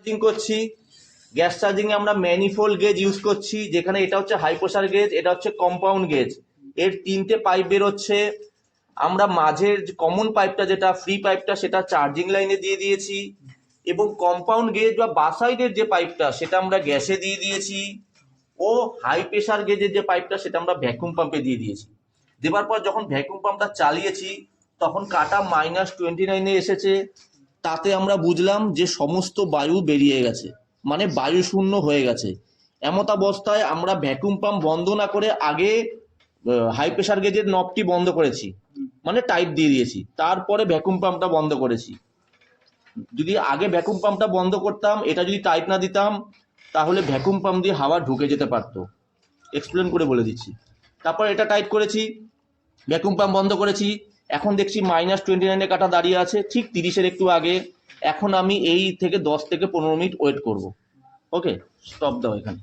Charging করছি gas charging এ আমরা manifold gauge use করছি, যেখানে এটা হচ্ছে হাই প্রেসার গেজ এটা হচ্ছে কম্পাউন্ড গেজ এর তিনটে পাইপ বেরোচ্ছে। আমরা মাঝের কমন পাইপটা যেটা ফ্রি পাইপটা সেটা চার্জিং লাইনে দিয়ে দিয়েছি। এবং কম্পাউন্ড গেজ বা বাসাইডের যে পাইপটা সেটা আমরা গ্যাসে দিয়ে দিয়েছি। ও হাই প্রেসার গেজের যে পাইপটা সেটা আমরা ভ্যাকুম পাম্পে দিয়ে দিয়েছি। দেবার পর যখন ভ্যাকুম পাম্পটা চালিয়েছি, তখন কাটা মাইনাস টোয়েন্টি নাইনে এসেছে। তাতে আমরা বুঝলাম যে সমস্ত বায়ু বেরিয়ে গেছে মানে বায়ু শূন্য হয়ে গেছে। এমত অবস্থায় আমরা ভ্যাকুম পাম্প বন্ধ না করে আগে হাই প্রেসার গেজের নবটি বন্ধ করেছি মানে টাইট দিয়ে দিয়েছি। তারপরে ভ্যাকুম পাম্পটা বন্ধ করেছি। যদি আগে ভ্যাকুম পাম্পটা বন্ধ করতাম, এটা যদি টাইট না দিতাম, তাহলে ভ্যাকুম পাম্প দিয়ে হাওয়া ঢুকে যেতে পারতো। এক্সপ্লেন করে বলে দিচ্ছি। তারপর এটা টাইট করেছি ভ্যাকুম পাম্প বন্ধ করেছি এখন দেখছি মাইনাস টোয়েন্টি নাইনে কাটা দাঁড়িয়ে আছে, ঠিক তিরিশের একটু আগে। এখন আমি এই থেকে দশ থেকে পনেরো মিনিট ওয়েট করব। ওকে স্টপ দাও এখানে।